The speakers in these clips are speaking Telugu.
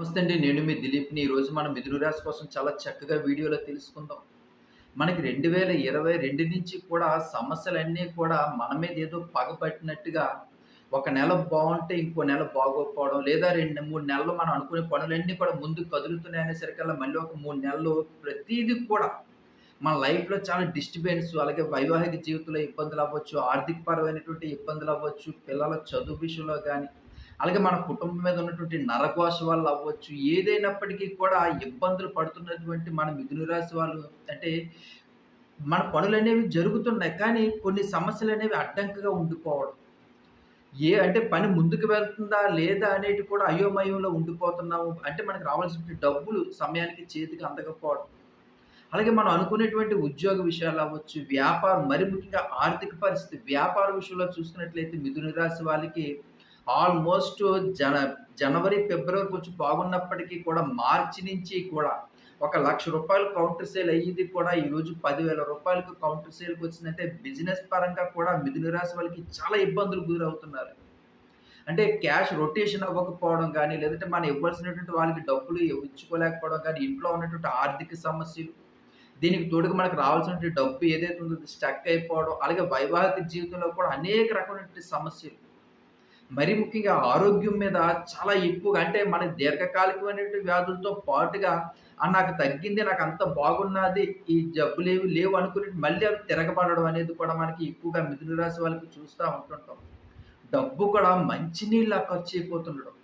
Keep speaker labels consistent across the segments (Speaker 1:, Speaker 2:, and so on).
Speaker 1: నమస్తే అండి. నేను మీ దిలీప్ని. ఈరోజు మనం మిథున రాశి కోసం చాలా చక్కగా వీడియోలో తెలుసుకుందాం. మనకి రెండు వేల ఇరవై రెండు నుంచి కూడా సమస్యలన్నీ కూడా మన మీద ఏదో పగపట్టినట్టుగా ఒక నెల బాగుంటే ఇంకో నెల బాగోకపోవడం లేదా రెండు మూడు నెలలు మనం అనుకునే పనులన్నీ కూడా ముందుకు కదులుతున్నాయి మళ్ళీ ఒక మూడు నెలలు ప్రతీది కూడా మన లైఫ్లో చాలా డిస్టర్బెన్స్ అలాగే వైవాహిక జీవితంలో ఇబ్బందులు అవ్వచ్చు ఆర్థిక పరమైనటువంటి ఇబ్బందులు అవ్వచ్చు పిల్లల చదువు విషయంలో కానీ అలాగే మన కుటుంబం మీద ఉన్నటువంటి నరకోశ వాళ్ళు అవ్వచ్చు ఏదైనప్పటికీ కూడా ఇబ్బందులు పడుతున్నటువంటి మన మిథున రాశి వాళ్ళు అంటే మన పనులు అనేవి జరుగుతున్నాయి కానీ కొన్ని సమస్యలు అనేవి అడ్డంకగా ఉండిపోవడం. ఏ అంటే పని ముందుకు వెళ్తుందా లేదా అనేది కూడా అయోమయంలో ఉండిపోతున్నాము. అంటే మనకు రావాల్సిన డబ్బులు సమయానికి చేతికి అందకపోవడం. అలాగే మనం అనుకునేటువంటి ఉద్యోగ విషయాలు అవ్వచ్చు వ్యాపారం మరి ముఖ్యంగా ఆర్థిక పరిస్థితి వ్యాపార విషయంలో చూసుకున్నట్లయితే మిథున రాశి వాళ్ళకి ఆల్మోస్ట్ జన జనవరి ఫిబ్రవరి కొంచెం బాగున్నప్పటికీ కూడా మార్చి నుంచి కూడా ఒక లక్ష రూపాయలు కౌంటర్ సేల్ అయ్యింది కూడా. ఈరోజు పదివేల రూపాయలకు కౌంటర్ సేల్కి వచ్చిందంటే బిజినెస్ పరంగా కూడా మిథున రాశి వాళ్ళకి చాలా ఇబ్బందులు గురవుతున్నారు. అంటే క్యాష్ రొటేషన్ అవ్వకపోవడం కానీ లేదంటే మనం ఇవ్వాల్సినటువంటి వాళ్ళకి డబ్బులు ఇచ్చుకోలేకపోవడం కానీ ఇంట్లో ఉన్నటువంటి ఆర్థిక సమస్యలు దీనికి తోడుగా మనకు రావాల్సినటువంటి డబ్బు ఏదైతే ఉందో స్టక్ అయిపోవడం అలాగే వైవాహిక జీవితంలో కూడా అనేక రకమైనటువంటి సమస్యలు. మరి ముఖ్యంగా ఆరోగ్యం మీద చాలా ఎక్కువగా అంటే మన దీర్ఘకాలికమైనటువంటి వ్యాధులతో పాటుగా నాకు తగ్గింది నాకు అంత బాగున్నది ఈ జబ్బులేవి లేవు అనుకుని మళ్ళీ అవి తిరగబడడం అనేది కూడా మనకి ఎక్కువగా మిథున రాశి వాళ్ళకి చూస్తూ ఉంటుంటాం. డబ్బు కూడా మంచినీళ్ళ ఖర్చు అయిపోతుండడం.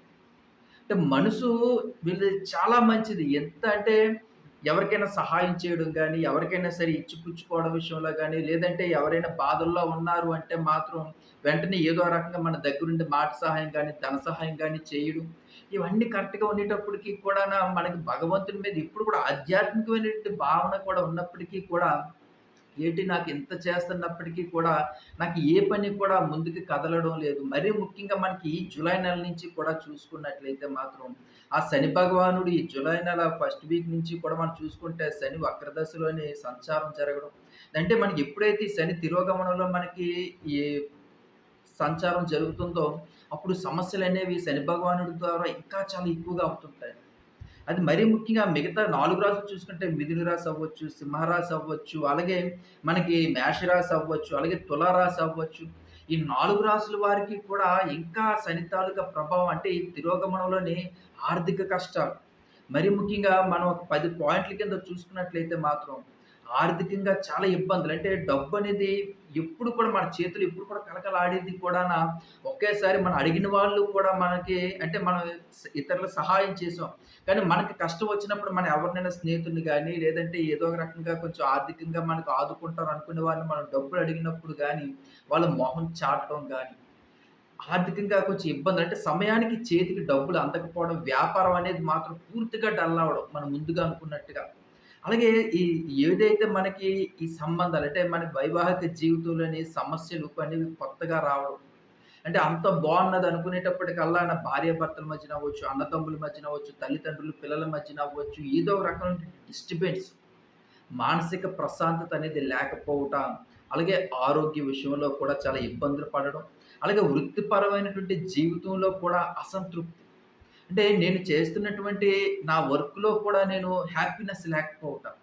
Speaker 1: అంటే మనసు వీళ్ళది చాలా మంచిది. ఎంత అంటే ఎవరికైనా సహాయం చేయడం కానీ ఎవరికైనా సరే ఇచ్చిపుచ్చుకోవడం విషయంలో కానీ లేదంటే ఎవరైనా బాధల్లో ఉన్నారు అంటే మాత్రం వెంటనే ఏదో రకంగా మన దగ్గరుండి మాట సహాయం కానీ ధన సహాయం కానీ చేయడం. ఇవన్నీ కరెక్ట్గా ఉండేటప్పటికీ కూడా మనకి భగవంతుని మీద ఇప్పుడు కూడా ఆధ్యాత్మికమైనటువంటి భావన కూడా ఉన్నప్పటికీ కూడా ఏంటి నాకు ఇంత చేస్తున్నప్పటికీ కూడా నాకు ఏ పని కూడా ముందుకు కదలడం లేదు. మరీ ముఖ్యంగా మనకి ఈ జూలై నెల నుంచి కూడా చూసుకున్నట్లయితే మాత్రం ఆ శని భగవానుడు ఈ జూలై నెల ఫస్ట్ వీక్ నుంచి కూడా మనం చూసుకుంటే శని వక్రదశలోని సంచారం జరగడం. అంటే మనకి ఎప్పుడైతే శని తిరోగమనంలో మనకి ఈ సంచారం జరుగుతుందో అప్పుడు సమస్యలు అనేవి శని భగవానుడి ద్వారా ఇంకా చాలా ఎక్కువగా అవుతుంటాయి. అది మరీ ముఖ్యంగా మిగతా నాలుగు రాసులు చూసుకుంటే మిథున రాశి అవ్వచ్చు సింహరాశి అవ్వచ్చు అలాగే మనకి మేషరాశి అవ్వచ్చు అలాగే తులారాశి అవ్వచ్చు. ఈ నాలుగు రాసుల వారికి కూడా ఇంకా శని ప్రభావం అంటే ఈ తిరోగమనంలోని ఆర్థిక కష్టాలు. మరి ముఖ్యంగా మనం పది పాయింట్ల కింద చూసుకున్నట్లయితే మాత్రం ఆర్థికంగా చాలా ఇబ్బందులు. అంటే డబ్బు అనేది ఎప్పుడు కూడా మన చేతులు ఎప్పుడు కూడా కలకలాడేది కూడా ఒకేసారి మనం అడిగిన వాళ్ళు కూడా మనకి అంటే మనం ఇతరులకు సహాయం చేసాం. కానీ మనకి కష్టం వచ్చినప్పుడు మనం ఎవరినైనా స్నేహితుడిని కానీ లేదంటే ఏదో ఒక రకంగా కొంచెం ఆర్థికంగా మనకు ఆదుకుంటారు అనుకునే వాళ్ళని మనం డబ్బులు అడిగినప్పుడు కానీ వాళ్ళ మొహం చాటడం కానీ ఆర్థికంగా కొంచెం ఇబ్బంది అంటే సమయానికి చేతికి డబ్బులు అందకపోవడం వ్యాపారం అనేది మాత్రం పూర్తిగా డల్ అవ్వడం మనం ముందుగా అనుకున్నట్టుగా. అలాగే ఈ ఏదైతే మనకి ఈ సంబంధాలు అంటే మన వైవాహిక జీవితంలోని సమస్యలు అనేవి కొత్తగా రావడం అంటే అంత బాగున్నది అనుకునేటప్పటికల్లా నా భార్య భర్తల మధ్యన అవ్వచ్చు అన్నతమ్ముల మధ్యన అవ్వచ్చు తల్లిదండ్రులు పిల్లల మధ్యన అవ్వచ్చు ఏదో ఒక రకమైన డిస్టర్బెన్స్. మానసిక ప్రశాంతత అనేది లేకపోవటం అలాగే ఆరోగ్య విషయంలో కూడా చాలా ఇబ్బందులు పడడం అలాగే వృత్తిపరమైనటువంటి జీవితంలో కూడా అసంతృప్తి. అంటే నేను చేస్తున్నటువంటి నా వర్క్‌లో కూడా నేను హ్యాపీనెస్ లేకపోవటం.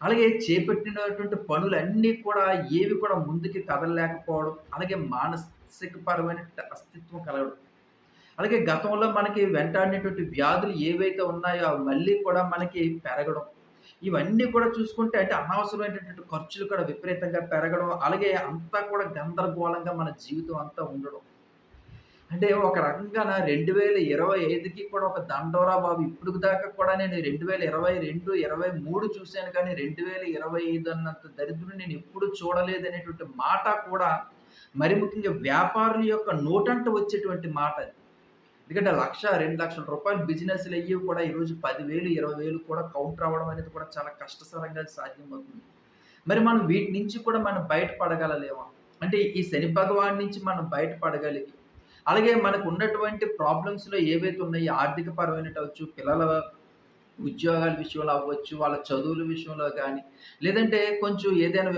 Speaker 1: అలాగే చేపట్టినటువంటి పనులన్నీ కూడా ఏవి కూడా ముందుకి కదలలేకపోవడం. అలాగే మానసికపరమైన అస్తిత్వం కలగడం. అలాగే గతంలో మనకి వెంటాడినటువంటి వ్యాధులు ఏవైతే ఉన్నాయో అవి మళ్ళీ కూడా మనకి పెరగడం. ఇవన్నీ కూడా చూసుకుంటే అంటే అనవసరమైనటువంటి ఖర్చులు కూడా విపరీతంగా పెరగడం. అలాగే అంతా కూడా గందరగోళంగా మన జీవితం అంతా ఉండడం. అంటే ఒక రకంగా రెండు వేల ఇరవై ఐదుకి కూడా ఒక దండోరా బాబు ఇప్పుడు దాకా కూడా నేను రెండు వేల ఇరవై రెండు ఇరవై మూడు చూశాను కానీ 2025 అన్నంత దరిద్రం నేను ఎప్పుడు చూడలేదనేటువంటి మాట కూడా మరి ముఖ్యంగా వ్యాపారుల యొక్క నోటంట వచ్చేటువంటి మాట అది. ఎందుకంటే 1,00,000, 2,00,000 రూపాయలు బిజినెస్‌లు అయ్యి కూడా ఈరోజు పదివేలు ఇరవై వేలు కూడా కౌంటర్ అవ్వడం అనేది కూడా చాలా కష్టతరంగా సాధ్యమవుతుంది. మరి మనం వీటి నుంచి కూడా మనం బయటపడగలలేమా? అంటే ఈ శని భగవాన్ నుంచి మనం బయటపడగలిగి అలాగే మనకు ఉన్నటువంటి ప్రాబ్లమ్స్‌లో ఏవైతే ఉన్నాయో ఆర్థిక పరమైనటి అవచ్చు పిల్లల ఉద్యోగాల విషయంలో అవ్వచ్చు, వాళ్ళ చదువుల విషయంలో కానీ లేదంటే కొంచెం ఏదైనా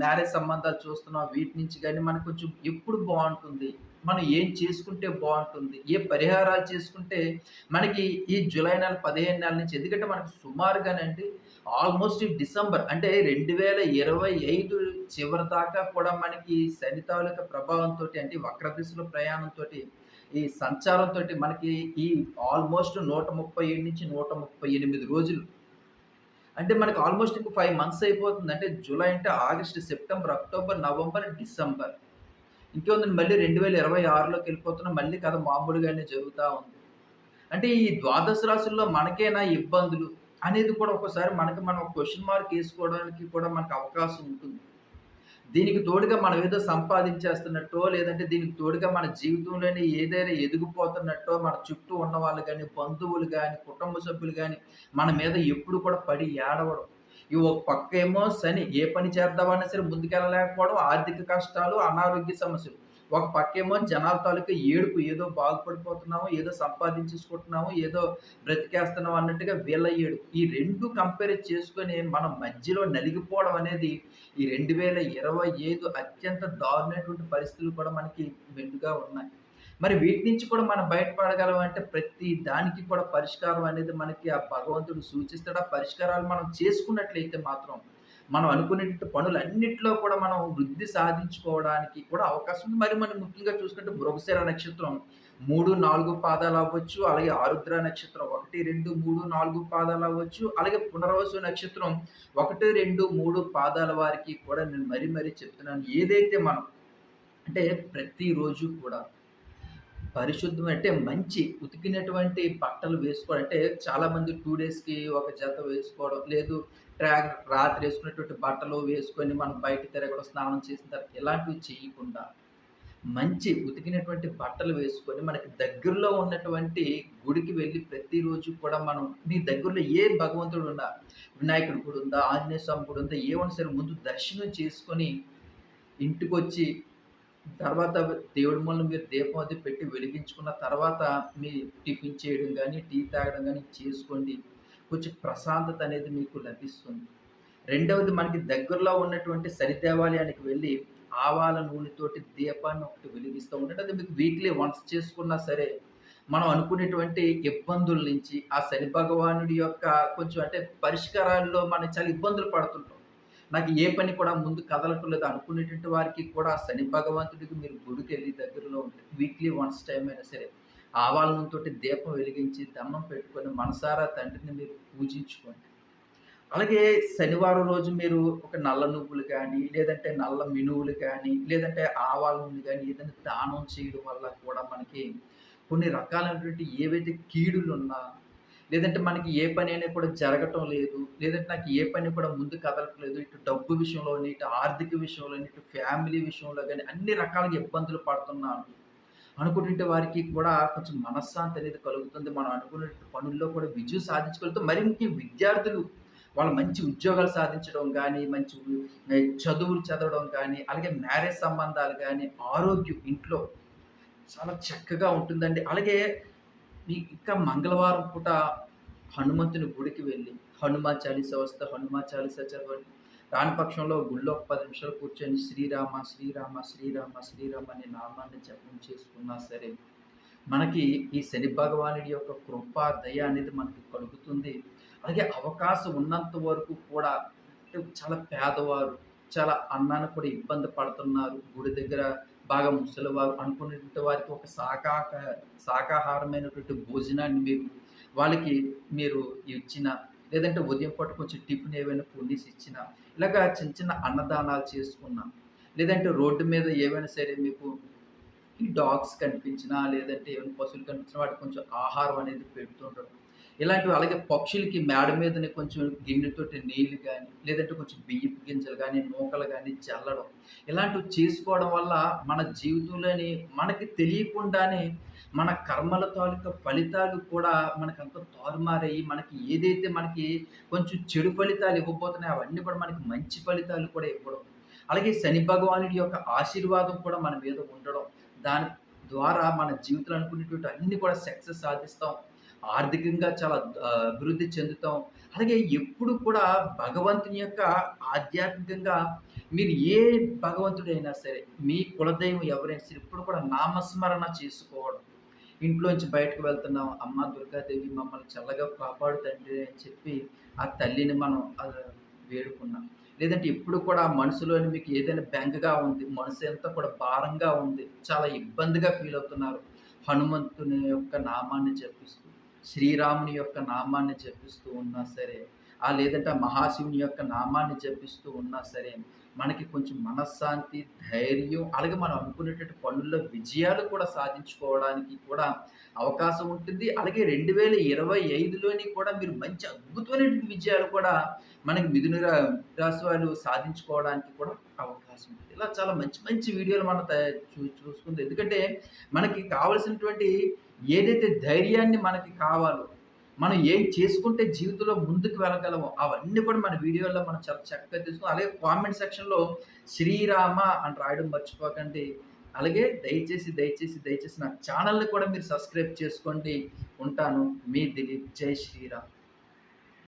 Speaker 1: మ్యారేజ్ సంబంధాలు చూస్తున్నాం వీటి నుంచి కానీ మనకు కొంచెం ఎప్పుడు బాగుంటుంది మనం ఏం చేసుకుంటే బాగుంటుంది ఏ పరిహారాలు చేసుకుంటే మనకి ఈ జులై నెల పదిహేను నెల నుంచి ఎందుకంటే మనకు సుమారుగానండి ఆల్‌మోస్ట్ డిసెంబర్ అంటే 2025 చివరి దాకా కూడా మనకి శని తాలూకా ప్రభావంతో అంటే వక్ర దిశలో ప్రయాణంతోటి ఈ సంచారంతో మనకి ఈ ఆల్‌మోస్ట్ 137-138 రోజులు. అంటే మనకి ఆల్‌మోస్ట్ ఇంకో ఫైవ్ మంత్స్ అయిపోతుంది. అంటే జూలై అంటే August, September, October, November, December. ఇంకేముంది మళ్ళీ 2026లోకెళ్ళిపోతున్నాం. మళ్ళీ కథ మామూలుగానే జరుగుతూ ఉంది. అంటే ఈ ద్వాదశ రాశుల్లో మనకేనా ఇబ్బందులు అనేది కూడా ఒకసారి మనకి మనం క్వశ్చన్ మార్క్ వేసుకోవడానికి కూడా మనకు అవకాశం ఉంటుంది. దీనికి తోడుగా మనం ఏదో సంపాదించేస్తున్నట్టో, లేదంటే దీనికి తోడుగా మన జీవితంలోనే ఏదైనా ఎదిగిపోతున్నట్టో, మన చుట్టూ ఉన్న వాళ్ళు కానీ బంధువులు కానీ కుటుంబ సభ్యులు కానీ మన మీద ఎప్పుడు కూడా పడి ఏడవడం. ఇవి ఒక పక్క ఏమో సని ఏ పని చేద్దామన్నా సరే ముందుకెళ్ళలేకపోవడం, ఆర్థిక కష్టాలు, అనారోగ్య సమస్యలు. ఒక పక్కేమో జనాల తాలూకా ఏడుపు ఏదో బాగుపడిపోతున్నాము, ఏదో సంపాదించేసుకుంటున్నాము, ఏదో బ్రతికేస్తున్నాం అన్నట్టుగా వీళ్ళ ఏడుపు. ఈ రెండు కంపేర్ చేసుకొని మనం మధ్యలో నలిగిపోవడం అనేది ఈ 2025 అత్యంత దారుణమైనటువంటి పరిస్థితులు కూడా మనకి మెండుగా ఉన్నాయి. మరి వీటి నుంచి కూడా మనం బయటపడగలం అంటే ప్రతి దానికి కూడా పరిష్కారం అనేది మనకి ఆ భగవంతుడు సూచిస్తాడు. ఆ పరిష్కారాలు మనం చేసుకున్నట్లయితే మాత్రం మనం అనుకునే పనులన్నిట్లో కూడా మనం వృద్ధి సాధించుకోవడానికి కూడా అవకాశం ఉంది. మరి మనం ముఖ్యంగా చూసుకుంటే మృగశిర నక్షత్రం 3, 4 పాదాలు అవ్వచ్చు. అలాగే ఆరుద్ర నక్షత్రం 1, 2, 3, 4 పాదాలు అవ్వచ్చు. అలాగే పునర్వసు నక్షత్రం 1, 2, 3 పాదాల వారికి కూడా నేను మరీ మరీ చెప్తున్నాను. ఏదైతే మనం అంటే ప్రతిరోజు కూడా పరిశుద్ధం అంటే మంచి ఉతికినటువంటి బట్టలు వేసుకోవడం. అంటే చాలామంది టూ డేస్‌కి ఒక జత వేసుకోవడం. లేదు ట్రాక్ రాత్రి వేసుకున్నటువంటి బట్టలు వేసుకొని మనం బయట తిరగడం, స్నానం చేసిన తర్వాత ఇలాంటివి చేయకుండా, మంచి ఉతికినటువంటి బట్టలు వేసుకొని మనకి దగ్గరలో ఉన్నటువంటి గుడికి వెళ్ళి ప్రతిరోజు కూడా మనం నీ దగ్గరలో ఏ భగవంతుడు ఉన్నా, వినాయకుడి గుడి ఉందా, ఆంజనేయ స్వామి గుడి ఉందా, ఏమన్నా సరే ముందు దర్శనం చేసుకొని ఇంటికొచ్చి తర్వాత దేవుడి మూలన మీరు దీపం అది పెట్టి వెలిగించుకున్న తర్వాత మీ టిఫిన్ చేయడం కానీ టీ తాగడం కానీ చేసుకోండి. కొంచెం ప్రశాంతత అనేది మీకు లభిస్తుంది. రెండవది మనకి దగ్గరలో ఉన్నటువంటి శని దేవాలయానికి వెళ్ళి ఆవాల నూనెతోటి దీపాన్ని ఒకటి వెలిగిస్తూ ఉండండి. అది మీకు వీక్లీ వన్స్ చేసుకున్నా సరే, మనం అనుకునేటువంటి ఇబ్బందుల నుంచి ఆ శని భగవానుడి యొక్క కొంచెం అంటే పరిష్కారాల్లో మనం చాలా ఇబ్బందులు పడుతుంటాం. నాకు ఏ పని కూడా ముందు కదలటం లేదు అనుకునేటువంటి వారికి కూడా శని భగవంతుడికి మీరు గుడికెళ్ళి దగ్గరలో ఉంటే వీక్లీ వన్స్ టైం అయినా సరే ఆవాల నూనెతోటి దీపం వెలిగించి దండం పెట్టుకొని మనసారా తండ్రిని మీరు పూజించుకోండి. అలాగే శనివారం రోజు మీరు ఒక నల్ల నువ్వులు కానీ లేదంటే నల్ల మినువులు కానీ లేదంటే ఆవాల నూనె కానీ ఏదైనా దానం చేయడం వల్ల కూడా మనకి కొన్ని రకాలైనటువంటి ఏవైతే కీడులు ఉన్నా లేదంటే మనకి ఏ పని అయినా కూడా జరగటం లేదు, లేదంటే నాకు ఏ పని కూడా ముందు కదలట్లేదు. ఇటు డబ్బు విషయంలోని, ఇటు ఆర్థిక విషయంలోని, ఇటు ఫ్యామిలీ విషయంలో కానీ అన్ని రకాలుగా ఇబ్బందులు పడుతున్నాను. అనుకుంటుంటే వారికి కూడా కొంచెం మనశ్శాంతి అనేది కలుగుతుంది. మనం అనుకునే పనుల్లో కూడా విజయం సాధించగలుగుతాం. మరి విద్యార్థులు వాళ్ళు మంచి ఉద్యోగాలు సాధించడం కానీ మంచి చదువులు చదవడం కానీ అలాగే మ్యారేజ్ సంబంధాలు కానీ ఆరోగ్యం ఇంట్లో చాలా చక్కగా ఉంటుందండి. అలాగే మీ ఇంకా మంగళవారం పూట హనుమంతుని గుడికి వెళ్ళి హనుమాన్ చాలీసా వస్తే హనుమా చాలీసా చదవండి. రాని పక్షంలో గుళ్ళో ఒక పది నిమిషాలు కూర్చొని శ్రీరామ, శ్రీరామ, శ్రీరామ, శ్రీరామ అనే నామాన్ని జపం చేసుకున్నా సరే, మనకి ఈ శని భగవానుడి యొక్క కృప, దయ అనేది మనకి కలుగుతుంది. అలాగే అవకాశం ఉన్నంత వరకు కూడా చాలా పేదవారు, చాలా అన్నాన్ని కూడా ఇబ్బంది పడుతున్నారు. గుడి దగ్గర బాగా ముసలివారు అనుకునేటువంటి వారికి ఒక శాకాక శాకాహారమైనటువంటి భోజనాన్ని మీరు వాళ్ళకి మీరు ఇచ్చిన లేదంటే ఉదయం పూట కొంచెం టిఫిన్ ఏవైనా వండేసి ఇచ్చిన ఇలాగా చిన్న చిన్న అన్నదానాలు చేసుకున్నా, లేదంటే రోడ్డు మీద ఏవైనా సరే మీకు ఈ డాగ్స్ కనిపించినా, లేదంటే ఏమైనా పశువులు కనిపించినా వాటికి కొంచెం ఆహారం అనేది పెడుతుంటారు. ఇలాంటివి అలాగే పక్షులకి మేడ మీదనే కొంచెం గిన్నెతోటి నీళ్ళు కానీ లేదంటే కొంచెం బియ్యపు గింజలు కానీ నూకలు కానీ చల్లడం. ఇలాంటివి చేసుకోవడం వల్ల మన జీవితంలోని మనకి తెలియకుండానే మన కర్మల తాలూకా ఫలితాలు కూడా మనకు అంత తారుమారయ్యి, మనకి ఏదైతే మనకి కొంచెం చెడు ఫలితాలు ఇవ్వబోతున్నాయో అవన్నీ కూడా మనకి మంచి ఫలితాలు కూడా ఇవ్వడం. అలాగే శని భగవానుడి యొక్క ఆశీర్వాదం కూడా మన మీద ఉండడం. దాని ద్వారా మన జీవితంలో అనుకునేటువంటి అన్నీ కూడా సక్సెస్ సాధిస్తాం. ఆర్థికంగా చాలా అభివృద్ధి చెందుతాం. అలాగే ఎప్పుడు కూడా భగవంతుని యొక్క ఆధ్యాత్మికంగా మీరు ఏ భగవంతుడైనా సరే, మీ కులదైవం ఎవరైనా సరే, ఎప్పుడు కూడా నామస్మరణ చేసుకోవడం. ఇంట్లోంచి బయటకు వెళ్తున్నాం, అమ్మ దుర్గాదేవి మమ్మల్ని చల్లగా కాపాడు తండ్రి అని చెప్పి, ఆ తల్లిని మనం వేడుకున్నాం. లేదంటే ఎప్పుడు కూడా మనసులోని మీకు ఏదైనా బెంగగా ఉంది, మనసు మనసంతా కూడా భారంగా ఉంది, చాలా ఇబ్బందిగా ఫీల్ అవుతున్నారు. హనుమంతుని యొక్క నామాన్ని జపిస్తూ, శ్రీరాముని యొక్క నామాన్ని జపిస్తూ ఉన్నా సరే, ఆ లేదంటే మహాశివుని యొక్క నామాన్ని జపిస్తూ ఉన్నా సరే, మనకి కొంచెం మనశ్శాంతి, ధైర్యం అలాగే మనం అనుకునేటువంటి పనుల్లో విజయాలు కూడా సాధించుకోవడానికి కూడా అవకాశం ఉంటుంది. అలాగే 2025లోని కూడా మీరు మంచి అద్భుతమైనటువంటి విజయాలు కూడా మనకి మిథున రాశి వాళ్ళు సాధించుకోవడానికి కూడా అవకాశం ఉంది. ఇలా చాలా మంచి మంచి వీడియోలు మనం తయారు చూ చూసుకుంది. ఎందుకంటే మనకి కావాల్సినటువంటి ఏదైతే ధైర్యాన్ని మనకి కావాలో, మనం ఏం చేసుకుంటే జీవితంలో ముందుకు వెళ్ళగలమో అవన్నీ కూడా మన వీడియోలో మనం చాలా చక్కగా తెలుసుకున్నాం. అలాగే కామెంట్ సెక్షన్‌లో శ్రీరామ అని రాయడం మర్చిపోకండి. అలాగే దయచేసి, దయచేసి, దయచేసి నా ఛానల్ని కూడా మీరు సబ్స్క్రైబ్ చేసుకోండి. ఉంటాను. మీ దిలీప్. జై శ్రీరామ్.